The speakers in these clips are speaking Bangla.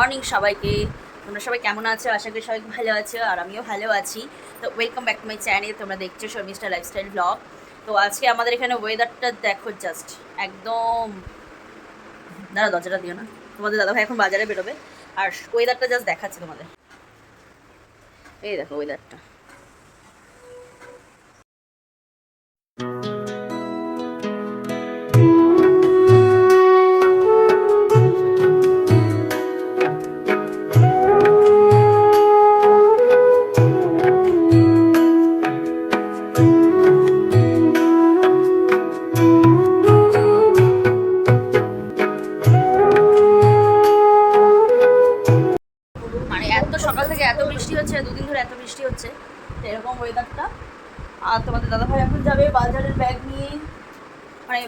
মর্নিং সবাইকে। তোমরা সবাই কেমন আছো? আশা করি সবাই ভালো আছো, আর আমিও ভালো আছি। তো welcome back to my channel তোমরা দেখছ শর্মিষ্ঠা লাইফস্টাইল ব্লগ তো আজকে আমাদের এখানে ওয়েদারটা দেখো জাস্ট একদম। দাদা দরজাটা দিও না। তোমাদের দাদা ভাই এখন বাজারে বেরোবে। আর ওয়েদারটা জাস্ট দেখাচ্ছে তোমাদের। এই দেখো ওয়েদারটা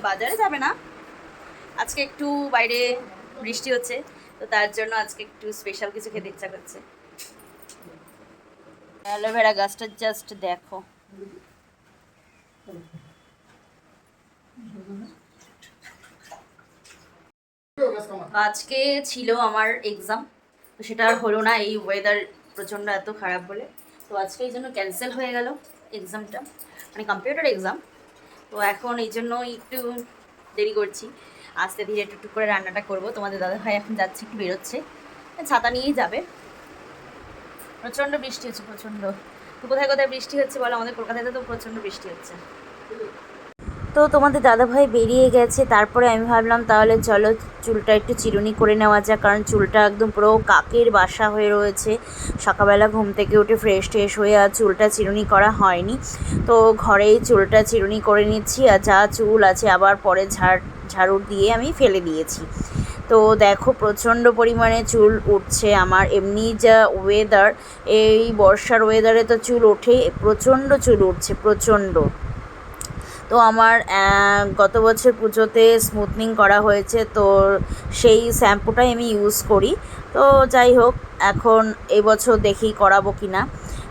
বাজারে যাবে না। আজকে একটু বাইরে বৃষ্টি হচ্ছে, তো তার জন্য আজকে একটু স্পেশাল কিছু খেতে ইচ্ছা করছে। অ্যালোভেরা গাছটা জাস্ট দেখো। আজকে ছিল আমার এক্সাম তো সেটা আর হলো না, এই ওয়েদার প্রচণ্ড এত খারাপ বলে। তো আজকে এই জন্য ক্যান্সেল হয়ে গেল এক্সামটা মানে কম্পিউটার এক্সাম তো এখন এই জন্য একটু দেরি করছি। আস্তে ধীরে একটু করে রান্নাটা করব। তোমাদের দাদা ভাই এখন যাচ্ছে, একটু বেরোচ্ছে। ছাতা নিয়েই যাবে। প্রচণ্ড বৃষ্টি হচ্ছে, প্রচণ্ড। কোথায় কোথায় বৃষ্টি হচ্ছে বলো? আমাদের কলকাতাতে তো প্রচণ্ড বৃষ্টি হচ্ছে। তো তোমাদের দাদাভাই বেরিয়ে গেছে, তারপরে আমি ভাবলাম তাহলে চলো চুলটা একটু চিরুনি করে নেওয়া যাক, কারণ চুলটা একদম পুরো কাকের বাসা হয়ে রয়েছে। সকালবেলা ঘুম থেকে উঠে ফ্রেশ ট্রেশ হয়ে আর চুলটা চিরুনি করা হয়নি। তো ঘরেই চুলটা চিরুনি করে নিচ্ছি আর যা চুল আছে আবার পরে ঝাড়, ঝাড়ু দিয়ে আমি ফেলে দিয়েছি। তো দেখো প্রচণ্ড পরিমাণে চুল উঠছে আমার, এমনি যা ওয়েদার এই বর্ষার ওয়েদারে তো চুল ওঠে প্রচণ্ড চুল উঠছে, প্রচণ্ড। তো আমার গত বছর পুজোতে স্মুথনিং করা হয়েছে, তো সেই শ্যাম্পুটাই আমি ইউজ করি। তো যাই হোক, এখন এবছর দেখি করাবো কি না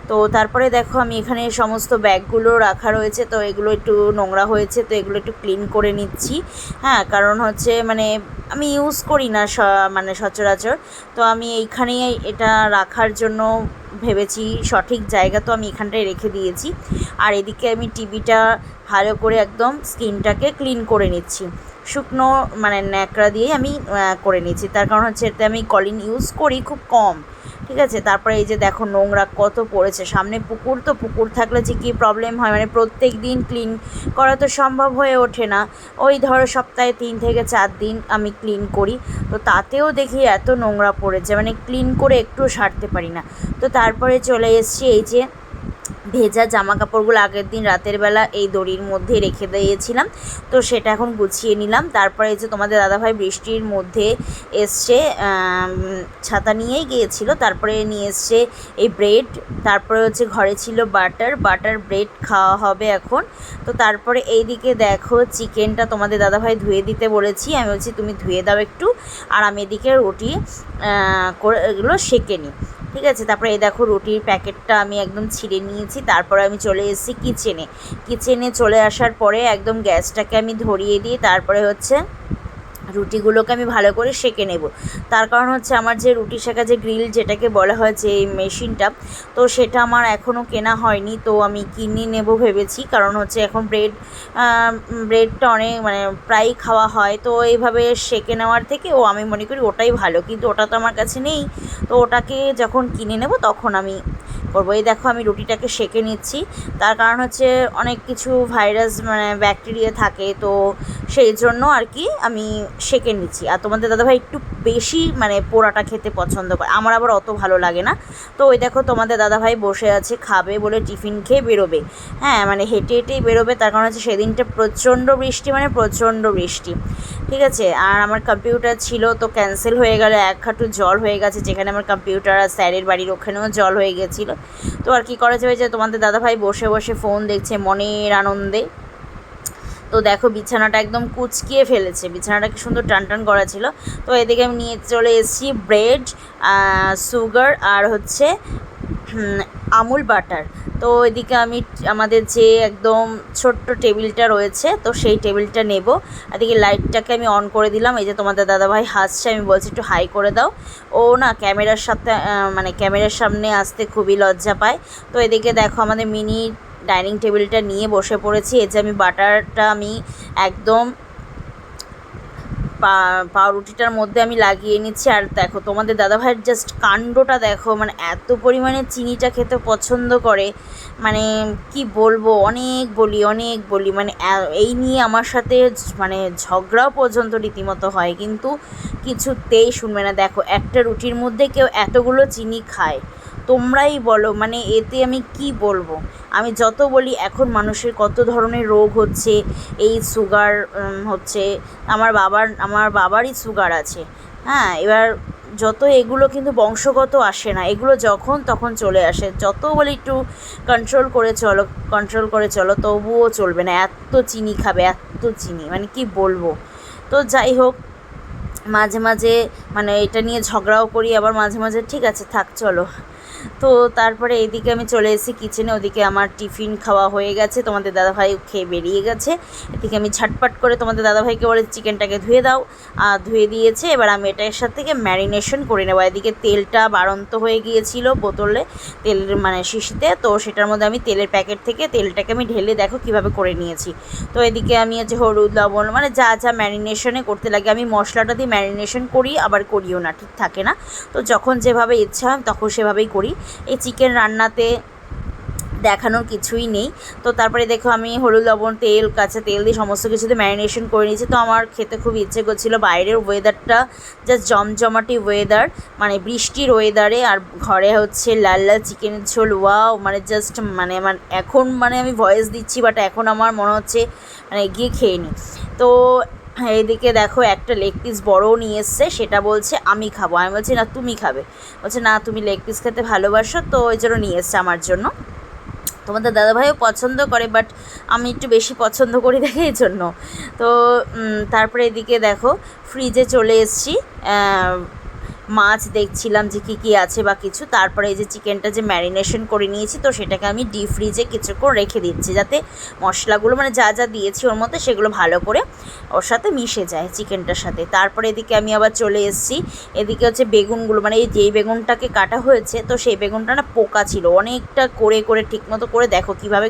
তো তারপরে দেখো আমি এখানে সমস্ত ব্যাগগুলো রাখা রয়েছে, তো এগুলো একটু নোংরা হয়েছে, তো এগুলো একটু ক্লিন করে নিচ্ছি। হ্যাঁ কারণ হচ্ছে মানে আমি ইউজ করি না স- মানে সচরাচর। তো আমি এইখানেই এটা রাখার জন্য ভেবেছি সঠিক জায়গা তো আমি এখানটায় রেখে দিয়েছি। আর এদিকে আমি টিভিটা ভালো করে একদম স্কিনটাকে ক্লিন করে নিচ্ছি। শুকনো মানে ন্যাকড়া দিয়ে আমি করে নিচ্ছি। তার কারণ হচ্ছে এতে আমি কলিন ইউজ করি খুব কম। ঠিক আছে? তারপরে এই যে দেখো নোংরা কত পড়েছে। সামনে পুকুর তো, পুকুর থাকলে যে কী প্রবলেম হয়? মানে প্রত্যেক দিন ক্লিন করা তো সম্ভব হয়ে ওঠে না। ওই ধরো সপ্তাহে তিন থেকে চার দিন আমি ক্লিন করি। তো তাতেও দেখি এত নোংরা পড়েছে। মানে ক্লিন করে একটু সারতে পারি না। তো তারপরে চলে এসছি এই যে ভেজা জামা কাপড়গুলো আগের দিন রাতের বেলা এই দড়ির মধ্যে রেখে দিয়েছিলাম। তো সেটা এখন গুছিয়ে নিলাম। তারপরে যে তোমাদের দাদাভাই বৃষ্টির মধ্যে এসছে ছাতা নিয়েই গিয়েছিল। তারপরে নিয়ে এসছে এই ব্রেড। তারপরে হচ্ছে ঘরে ছিল বাটার। বাটার ব্রেড খাওয়া হবে এখন। তো তারপরে এই দিকে দেখো চিকেনটা তোমাদের দাদাভাই ধুয়ে দিতে বলেছি। আমি বলছি, তুমি ধুয়ে দাও একটু। আর আমি এদিকে রুটি করে এগুলো সেঁকে নিই ঠিক আছে? তারপরে এই দেখো রুটির প্যাকেটটা আমি একদম ছিঁড়ে নিয়েছি। তারপরে আমি চলে এসেছি কিচেনে কিচেনে চলে আসার পরে একদম গ্যাসটাকে আমি ধরিয়ে দিয়ে তারপরে হচ্ছে রুটিগুলোকে আমি ভালো করে সেঁকে নেব। তার কারণ হচ্ছে আমার যে রুটি শেখা যে গ্রিল যেটাকে বলা হয় যে মেশিনটা, তো সেটা আমার এখনও কেনা হয়নি, তো আমি কিনে নেব ভেবেছি। কারণ হচ্ছে এখন ব্রেড ব্রেডটা অনেক মানে প্রায়ই খাওয়া হয়, তো এইভাবে সেঁকে নেওয়ার থেকে, ও আমি মনে করি ওটাই ভালো। কিন্তু ওটা তো আমার কাছে নেই, তো ওটাকে যখন কিনে নেব তখন আমি করব। এই দেখো আমি রুটিটাকে সেঁকে নিচ্ছি। তার কারণ হচ্ছে অনেক কিছু ভাইরাস মানে ব্যাকটেরিয়া থাকে, তো সেই জন্য আর কি আমি সেঁকে নিচ্ছি। আর তোমাদের দাদাভাই একটু বেশি মানে পোড়াটা খেতে পছন্দ করে। আমার আবার অত ভালো লাগে না। তো ওই দেখো তোমাদের দাদাভাই বসে আছে, খাবে বলে টিফিন খেয়ে বেরোবে। হ্যাঁ মানে হেঁটে হেঁটেই বেরোবে। তার কারণ হচ্ছে সেদিনটা প্রচণ্ড বৃষ্টি মানে প্রচণ্ড বৃষ্টি। ঠিক আছে? আর আমার কম্পিউটার ছিল তো ক্যান্সেল হয়ে গেল, এক হাঁটু জল হয়ে গেছে। যেখানে আমার কম্পিউটার আর স্যারের বাড়ির ওখানেও জল হয়ে গেছিল। তো আর কি করা যাবে? যে তোমাদের দাদাভাই বসে বসে ফোন দেখছে, মনের আনন্দে। তো দেখো বিছানাটা একদম কুচকিয়ে ফেলেছে। বিছানাটাকে সুন্দর টান টান করা ছিল। তো এদিকে আমি নিয়ে চলে এসেছি ব্রেড সুগার আর হচ্ছে আমুল বাটার। তো এদিকে আমি আমাদের যে একদম ছোট্ট টেবিলটা রয়েছে, তো সেই টেবিলটা নেব। এদিকে লাইটটাকে আমি অন করে দিলাম। এই যে তোমাদের দাদাভাই হাসছে, আমি বলছি একটু হাই করে দাও। ও না ক্যামেরার সাথে মানে ক্যামেরার সামনে আসতে খুবই লজ্জা পায়। তো এদিকে দেখো আমাদের মিনি ডাইনিং টেবিলটা নিয়ে বসে পড়েছি। এই যে আমি বাটারটা আমি একদম পাউরুটিটার মধ্যে আমি লাগিয়ে নিচ্ছি। আর দেখো, তোমাদের দাদাভাইয়ের জাস্ট কাণ্ডটা দেখো মানে এত পরিমাণে চিনিটা খেতে পছন্দ করে। মানে কি বলব, অনেক বলি অনেক বলি। মানে এই নিয়ে আমার সাথে মানে ঝগড়াও পর্যন্ত রীতিমতো হয়। কিন্তু কিছুতেই শুনবে না। দেখো, একটা রুটির মধ্যে কেউ এতগুলো চিনি খায়। তোমরাই বলো মানে এতে আমি কি বলব? আমি যত বলি, এখন মানুষের কত ধরনের রোগ হচ্ছে, এই সুগার হচ্ছে, আমার বাবার, আমার বাবারই সুগার আছে। হ্যাঁ এবার যত এগুলো কিন্তু বংশগত আসে না, এগুলো যখন তখন চলে আসে। যত বলি একটু কন্ট্রোল করে চলো কন্ট্রোল করে চলো, তবুও চলবে না। এত চিনি খাবে, এত চিনি মানে কি বলব? তো যাই হোক, মাঝে মাঝে মানে এটা নিয়ে ঝগড়াও করি, আবার মাঝে মাঝে ঠিক আছে, থাক, চলো। তো তারপরে এইদিকে আমি চলে এসেছি কিচেনে ওদিকে আমার টিফিন খাওয়া হয়ে গেছে। তোমাদের দাদাভাই খেয়ে বেরিয়ে গেছে। এদিকে আমি ঝটপট করে তোমাদের দাদাভাইকে বলে চিকেনটাকে ধুয়ে দাও। আর ধুয়ে দিয়েছে। এবার আমি এটার সাথে থেকে ম্যারিনেশন করে নেব। এদিকে তেলটা বাড়ন্ত হয়ে গিয়েছিল বোতলে তেলের মানে শিশিতে। তো সেটার মধ্যে আমি তেলের প্যাকেট থেকে তেলটাকে আমি ঢেলে দেখো কীভাবে করে নিয়েছি। তো এদিকে আমি হচ্ছে হলুদ, লবণ মানে যা যা ম্যারিনেশনে করতে লাগে, আমি মশলাটা দিয়ে ম্যারিনেশন করি, আবার করিও না, ঠিক থাকে না। তো যখন যেভাবে ইচ্ছা হয়, তখন সেভাবেই করি। এই চিকেন রান্নাতে দেখানোর কিছুই নেই। তো তারপরে দেখো আমি হলুদ, লবণ, তেল, কাঁচা তেল দিয়ে সমস্ত কিছুতে ম্যারিনেশন করে নিয়েছি। তো আমার খেতে খুব ইচ্ছে করছিল বাইরের ওয়েদারটা জাস্ট জমজমাটি ওয়েদার মানে বৃষ্টির ওয়েদারে আর ঘরে হচ্ছে লাল লাল চিকেনের ঝোল ওয়াও মানে জাস্ট মানে আমার এখন মানে আমি ভয়েস দিচ্ছি বাট এখন আমার মনে হচ্ছে মানে গিয়ে খেয়ে নিই। তো এইদিকে দেখো একটা লেগ পিস বড়ও নিয়ে এসছে, সেটা বলছে, আমি খাব। আমি বলছি, না, তুমি খাবে। বলছে, না, তুমি লেগ পিস খেতে ভালোবাসো, তো ওই জন্য নিয়ে এসছে আমার জন্য। তোমাদের দাদাভাইও পছন্দ করে বাট আমি একটু বেশি পছন্দ করি দেখে এই জন্য। তো তারপরে এদিকে দেখো ফ্রিজে চলে এসেছি মাছ দেখছিলাম যে কী কী আছে বা কিছু। তারপরে এই যে চিকেনটা যে ম্যারিনেশন করে নিয়েছি, তো সেটাকে আমি ডিপ ফ্রিজে কিছুক্ষণ রেখে দিচ্ছি যাতে মশলাগুলো মানে যা যা দিয়েছি ওর মধ্যে সেগুলো ভালো করে ওর সাথে মিশে যায় চিকেনটার সাথে। তারপরে এদিকে আমি আবার চলে এসেছি। এদিকে হচ্ছে বেগুনগুলো মানে এই যেই বেগুনটাকে কাটা হয়েছে, তো সেই বেগুনটা না পোকা ছিল। অনেকটা করে করে ঠিকমতো করে দেখো কীভাবে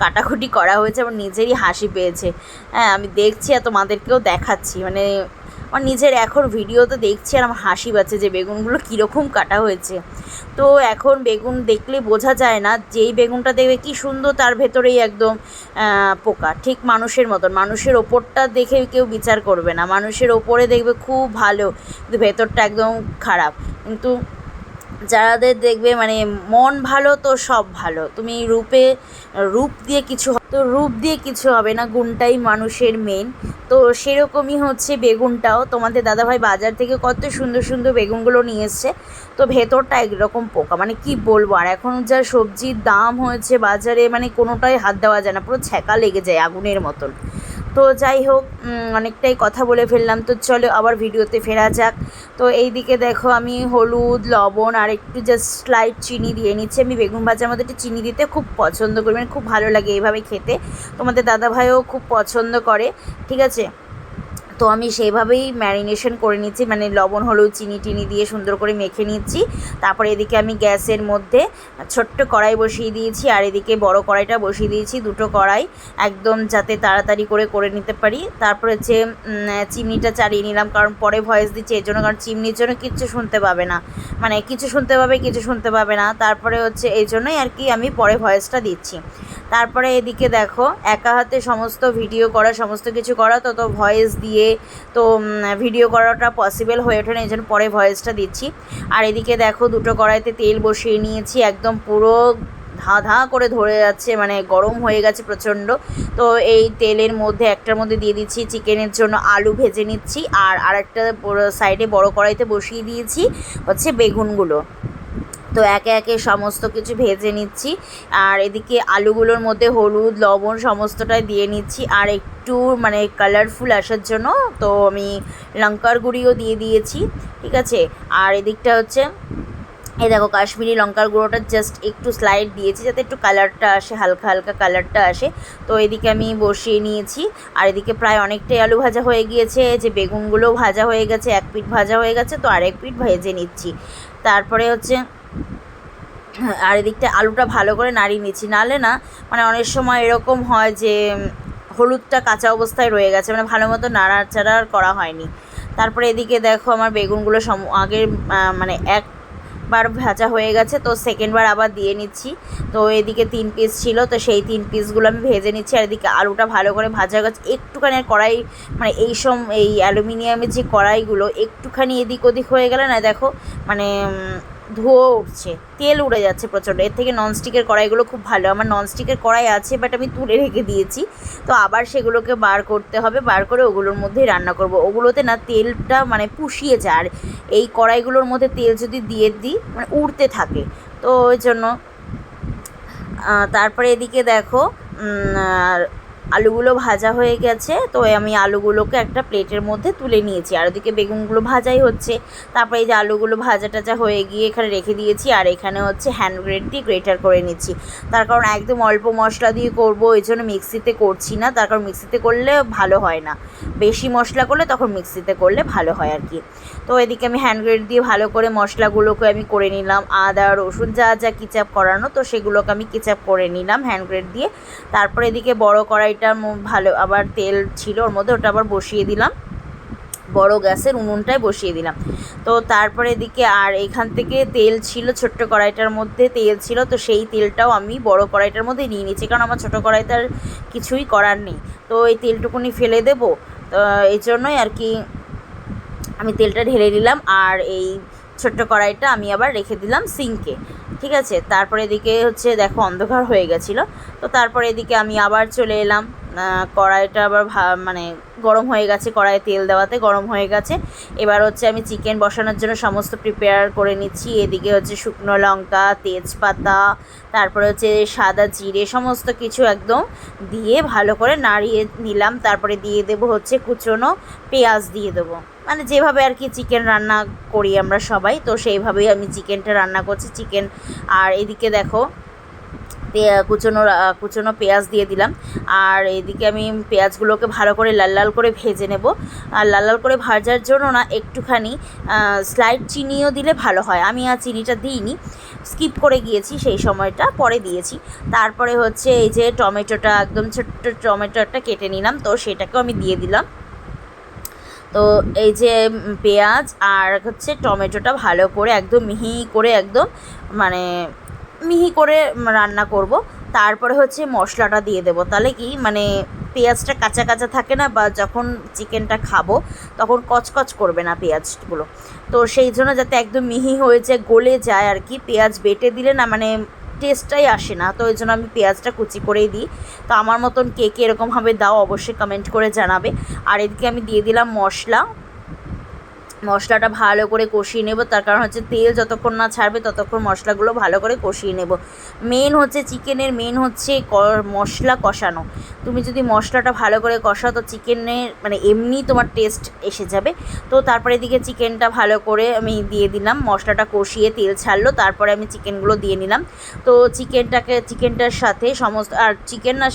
কাটাকুটি করা হয়েছে আমার নিজেরই হাসি পেয়েছে। হ্যাঁ আমি দেখছি আর তোমাদেরকেও দেখাচ্ছি। মানে আমার নিজের এখন ভিডিও তো দেখছি আর আমার হাসি পাচ্ছে যে বেগুনগুলো কীরকম কাটা হয়েছে। তো এখন বেগুন দেখলে বোঝা যায় না যেই বেগুনটা দেখবে কি সুন্দর তার ভেতরেই একদম পোকা। ঠিক মানুষের মতন। মানুষের ওপরটা দেখে কেউ বিচার করবে না। মানুষের ওপরে দেখবে খুব ভালো। কিন্তু ভেতরটা একদম খারাপ। কিন্তু যাদের দেখবে মানে মন ভালো তো সব ভালো। তুমি রূপে, রূপ দিয়ে কিছু তো রূপ দিয়ে কিছু হবে না, গুণটাই মানুষের মেন তো সেরকমই হচ্ছে বেগুনটাও। তোমাদের দাদাভাই বাজার থেকে কত সুন্দর সুন্দর বেগুনগুলো নিয়ে এসছে। তো ভেতরটা একরকম পোকা। মানে কি বলব? আর এখন যা সবজির দাম হয়েছে বাজারে মানে কোনোটাই হাত দেওয়া যায় না। পুরো ছ্যাঁকা লেগে যায় আগুনের মতন। তো যাই হোক অনেকটাই কথা বলে ফেললাম। তো চলো আবার ভিডিওতে ফেরা যাক। তো এই দিকে দেখো আমি হলুদ, লবণ আর একটু জাস্ট স্লাইট চিনি দিয়ে নিচ্ছি। আমি বেগুন ভাজার মধ্যে একটু চিনি দিতে খুব পছন্দ করি মানে খুব ভালো লাগে এইভাবে খেতে। তোমাদের দাদাভাইও খুব পছন্দ করে, ঠিক আছে? তো আমি সেইভাবেই ম্যারিনেশন করে নিচ্ছি মানে লবণ, হলুদ, চিনি, টিনি দিয়ে সুন্দর করে মেখে নিচ্ছি। তারপরে এদিকে আমি গ্যাসের মধ্যে ছোট্ট কড়াই বসিয়ে দিয়েছি, আর এদিকে বড় কড়াইটা বসিয়ে দিয়েছি, দুটো কড়াই। একদম যাতে তাড়াতাড়ি করে করে নিতে পারি। তারপরে হচ্ছে চিমনিটা চালিয়ে নিলাম, কারণ পরে ভয়েস দিচ্ছে, এর জন্য কারণ চিমনির জন্য কিচ্ছু শুনতে পাবে না। মানে কিছু শুনতে পাবে, কিছু শুনতে পাবে না। তারপরে হচ্ছে এই জন্যই আর কি আমি পরে ভয়েসটা দিচ্ছি। তারপরে এদিকে দেখো, একা হাতে সমস্ত ভিডিও করা, সমস্ত কিছু করা, তো তো ভয়েস দিয়ে তো ভিডিও করাটা পসিবল হয়ে ওঠে না এই জন্য পরে ভয়েসটা দিচ্ছি। আর এদিকে দেখো, দুটো কড়াইতে তেল বসিয়ে নিয়েছি, একদম পুরো ধা ধা করে ধরে যাচ্ছে মানে গরম হয়ে গেছে প্রচণ্ড। তো এই তেলের মধ্যে, একটার মধ্যে দিয়ে দিচ্ছি চিকেনের জন্য আলু ভেজে নিচ্ছি, আর আরেকটা সাইডে বড় কড়াইতে বসিয়ে দিয়েছি হচ্ছে বেগুনগুলো। তো একে একে সমস্ত কিছু ভেজে নিচ্ছি। আর এদিকে আলুগুলোর মধ্যে হলুদ, লবণ সমস্তটাই দিয়ে নিচ্ছি। আর একটু মানে কালারফুল আসার জন্য তো আমি লঙ্কার গুঁড়িও দিয়ে দিয়েছি, ঠিক আছে? আর এদিকটা হচ্ছে, এই দেখো কাশ্মীরি লঙ্কার গুঁড়োটা জাস্ট একটু স্লাইড দিয়েছি যাতে একটু কালারটা আসে, হালকা হালকা কালারটা আসে। তো এদিকে আমি বসিয়ে নিয়েছি। আর এদিকে প্রায় অনেকটাই আলু ভাজা হয়ে গিয়েছে। যে বেগুনগুলোও ভাজা হয়ে গেছে, এক পিঠ ভাজা হয়ে গেছে, তো আরেক পিঠ ভেজে নিচ্ছি। তারপরে হচ্ছে আর এদিকটা আলুটা ভালো করে নাড়িয়ে নিচ্ছি। নালে না মানে অনেক সময় এরকম হয় যে হলুদটা কাঁচা অবস্থায় রয়ে গেছে মানে ভালো মতো নাড়াচাড়া আর করা হয়নি। তারপরে এদিকে দেখো আমার বেগুনগুলো সম আগের মানে একবার ভাজা হয়ে গেছে, তো সেকেন্ডবার আবার দিয়ে নিচ্ছি। তো এদিকে তিন পিস ছিল, তো সেই তিন পিসগুলো আমি ভেজে নিচ্ছি, আর এদিকে আলুটা ভালো করে ভাজা গেছে। একটুখানি কড়াই মানে এই সম, এই অ্যালুমিনিয়ামের যে কড়াইগুলো, একটুখানি এদিক ওদিক হয়ে গেলে না, দেখো মানে ধুয়ো উঠছে, তেল উড়ে যাচ্ছে প্রচণ্ড। এর থেকে ননস্টিকের কড়াইগুলো খুব ভালো। আমার ননস্টিকের কড়াই আছে বাট আমি তুলে রেখে দিয়েছি। তো আবার সেগুলোকে বার করতে হবে, বার করে ওগুলোর মধ্যেই রান্না করব। ওগুলোতে না তেলটা মানে পুষিয়ে যায়, আর এই কড়াইগুলোর মধ্যে তেল যদি দিয়ে দিই মানে উড়তে থাকে। তো ওই জন্য তারপরে এদিকে দেখো আলুগুলো ভাজা হয়ে গেছে, তো আমি আলুগুলোকে একটা প্লেটের মধ্যে তুলে নিয়েছি। আর ওদিকে বেগুনগুলো ভাজাই হচ্ছে। তারপরে এই যে আলুগুলো ভাজা টাজা হয়ে গিয়ে এখানে রেখে দিয়েছি, আর এখানে হচ্ছে হ্যান্ড গ্রেড দিয়ে গ্রেটার করে নিচ্ছি। তার কারণ একদম অল্প মশলা দিয়ে করব, ওই জন্য মিক্সিতে করছি না। তার কারণ মিক্সিতে করলে ভালো হয় না। বেশি মশলা করলে তখন মিক্সিতে করলে ভালো হয় আর কি। তো এদিকে আমি হ্যান্ড গ্রেড দিয়ে ভালো করে মশলাগুলোকে আমি করে নিলাম। আদা, রসুন, যা যা কিচাপ করানো, তো সেগুলোকে আমি কিচাপ করে নিলাম হ্যান্ড গ্রেড দিয়ে। তারপরে এদিকে বড় কড়াইটার ম- ভালো, আবার তেল ছিল ওর মধ্যে, ওটা আবার বসিয়ে দিলাম। বড় গ্যাসের উনুনটায় বসিয়ে দিলাম। তো তারপরে এদিকে আর এখান থেকে তেল ছিল ছোট্ট কড়াইটার মধ্যে, তেল ছিল, তো সেই তেলটাও আমি বড় কড়াইটার মধ্যে নিয়ে নিচ্ছি কারণ আমার ছোটো কড়াইটার কিছুই করার নেই। তো এই তেলটুকুনি ফেলে দেবো, তো এই জন্যই আর কি আমি তেলটা ঢেলে দিলাম, আর এই ছোট্ট কড়াইটা আমি আবার রেখে দিলাম সিঙ্কে। ঠিক আছে? তারপরে এদিকে হচ্ছে দেখো অন্ধকার হয়ে গেছিল। তো তারপরে এদিকে আমি আবার চলে এলাম। কড়াইটা আবার মানে গরম হয়ে গেছে কড়াইয়ে তেল দেওয়াতে, গরম হয়ে গেছে। এবার হচ্ছে আমি চিকেন বসানোর জন্য সমস্ত প্রিপেয়ার করে নিচ্ছি। এদিকে হচ্ছে শুকনো লঙ্কা, তেজপাতা, তারপরে হচ্ছে সাদা জিরে, সমস্ত কিছু একদম দিয়ে ভালো করে নাড়িয়ে নিলাম। তারপরে দিয়ে দেবো হচ্ছে কুচনো পেঁয়াজ দিয়ে দেবো। মানে যেভাবে আর কি চিকেন রান্না করি আমরা সবাই, তো সেইভাবেই আমি চিকেনটা রান্না করছি। চিকেন আর এদিকে দেখো কুচনো কুচনো পেঁয়াজ দিয়ে দিলাম। আর এদিকে আমি পেঁয়াজগুলোকে ভালো করে লাল লাল করে ভেজে নেব। আর লাল লাল করে ভাজার জন্য না একটুখানি স্লাইড চিনিও দিলে ভালো হয়। আমি আর চিনিটা দিইনি। স্কিপ করে গিয়েছি সেই সময়টা, পরে দিয়েছি। তারপরে হচ্ছে এই যে টমেটোটা, একদম ছোট্ট টমেটো একটা কেটে নিলাম। তো সেটাকেও আমি দিয়ে দিলাম। তো এই যে পেঁয়াজ আর হচ্ছে টমেটোটা ভালো করে একদম মিহি করে একদম মানে মিহি করে রান্না করব। তারপরে হচ্ছে মশলাটা দিয়ে দেবো। তাহলে কি? মানে পেঁয়াজটা কাঁচা কাঁচা থাকে না বা যখন চিকেনটা খাব তখন কচকচ করবে না পেঁয়াজগুলো। তো সেই জন্য যাতে একদম মিহি হয়ে যায়, গলে যায় আর কি। পেঁয়াজ বেটে দিলে না মানে টেস্টটাই আসে না। তো ওই জন্য আমি পেঁয়াজটা কুচি করেই দিই। তো আমার মতন কে এরকমভাবে দাও অবশ্যই কমেন্ট করে জানাবে। আর এদিকে আমি দিয়ে দিলাম মশলা। মশলাটা ভালো করে কষিয়ে নেব। তার কারণ হচ্ছে তেল যতক্ষণ না ছাড়বে ততক্ষণ মশলাগুলো ভালো করে কষিয়ে নেব। মেন হচ্ছে চিকেনের মেন হচ্ছে মশলা কষানো। তুমি যদি মশলাটা ভালো করে কষাও তো চিকেনের মানে এমনি তোমার টেস্ট এসে যাবে। তো তারপরে এদিকে চিকেনটা ভালো করে আমি দিয়ে দিলাম। মশলাটা কষিয়ে তেল ছাড়লো। তারপরে আমি চিকেনগুলো দিয়ে নিলাম। তো চিকেনটাকে চিকেনটার সাথে সমস্ত, আর চিকেন না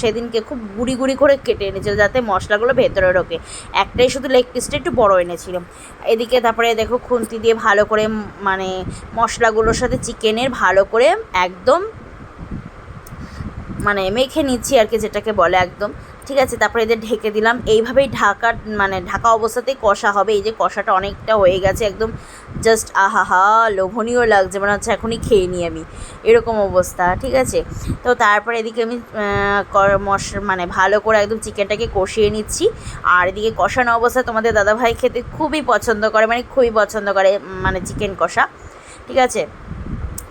সেদিনকে খুব গুঁড়ি গুঁড়ি করে কেটে এনেছিল যাতে মশলাগুলো ভেতরে ঢোকে। একটাই শুধু লেগ পিসটা একটু বড় এনেছিল এদিকে তারপরে দেখো খুন্তি দিয়ে ভালো করে মানে মশলাগুলোর সাথে চিকেনের ভালো করে একদম মানে মেখে নিচ্ছি আর কি যেটাকে বলে একদম। ঠিক আছে, তারপরে এদের ঢেকে দিলাম। এইভাবেই ঢাকা মানে ঢাকা অবস্থাতেই কষা হবে। এই যে কষাটা অনেকটা হয়ে গেছে, একদম জাস্ট আহাহা, লোভনীয় লাগছে মানে হচ্ছে এখনই খেয়ে নিই আমি। এরকম অবস্থা, ঠিক আছে? তো তারপরে এদিকে আমি মশ মানে ভালো করে একদম চিকেনটাকে কষিয়ে নিচ্ছি। আর এদিকে কষানো অবস্থায় তোমাদের দাদাভাই খেতে খুবই পছন্দ করে মানে খুবই পছন্দ করে মানে চিকেন কষা, ঠিক আছে?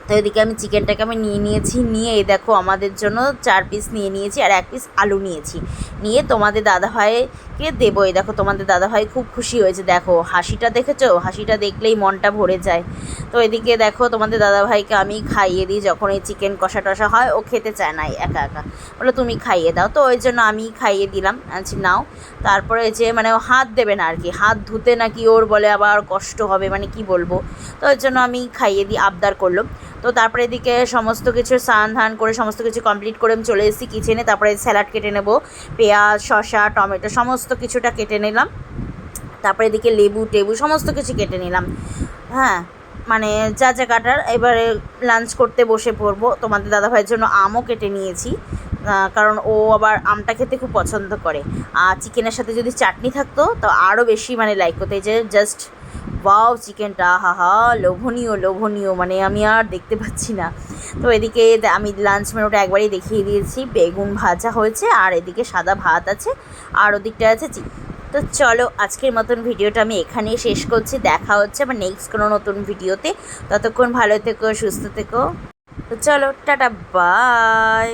তো এদিকে আমি চিকেনটাকে আমি নিয়ে নিয়েছি, নিয়ে এই দেখো আমাদের জন্য চার পিস নিয়ে নিয়েছি আর এক পিস আলু নিয়েছি। নিয়ে তোমাদের দাদাভাইকে দেবো, এই দেখো তোমাদের দাদাভাই খুব খুশি হয়েছে, দেখো হাসিটা দেখেছ? হাসিটা দেখলেই মনটা ভরে যায়। তো এদিকে দেখো তোমাদের দাদাভাইকে আমি খাইয়ে দিই যখন এই চিকেন কষা টষা হয়, ও খেতে চায় না একা একা। বলে, তুমি খাইয়ে দাও। তো ওই জন্য আমি খাইয়ে দিলাম। আচ্ছা নাও। তারপরে যে মানে ও হাত দেবে না আর কি, হাত ধুতে নাকি ওর বলে আবার কষ্ট হবে মানে কি বলব? তো ওই জন্য আমি খাইয়ে দিই, আবদার করল। তো তারপরে এদিকে সমস্ত কিছু স্নান ধান করে, সমস্ত কিছু কমপ্লিট করে আমি চলে এসেছি কিচেনে তারপরে স্যালাড কেটে নেব, পেঁয়াজ, শসা, টমেটো, সমস্ত কিছুটা কেটে নিলাম। তারপরে এদিকে লেবু, টেবু, সমস্ত কিছু কেটে নিলাম। হ্যাঁ মানে যা যা কাটার, এবারে লাঞ্চ করতে বসে পড়ব। তোমাদের দাদাভাইয়ের জন্য আমও কেটে নিয়েছি কারণ ও আবার আমটা খেতে খুব পছন্দ করে। আর চিকেনের সাথে যদি চাটনি থাকতো, তো আরও বেশি মানে লাইক করতে যে জাস্ট ওয়াও চিকেনটা হা হা লোভনীয় লোভনীয় মানে আমি আর দেখতে পাচ্ছি না। তো এদিকে আমি লাঞ্চ মেনুটা একবারই দেখিয়ে দিয়েছি। বেগুন ভাজা হয়েছে, আর এদিকে সাদা ভাত আছে, আর ওদিকটা আছে তো চলো, আজকের মতন ভিডিওটা আমি এখানেই শেষ করছি। দেখা হচ্ছে আবার নেক্সট কোনো নতুন ভিডিওতে। ততক্ষণ ভালো থেকো, সুস্থ থেকো। তো চলো, টাটা বাই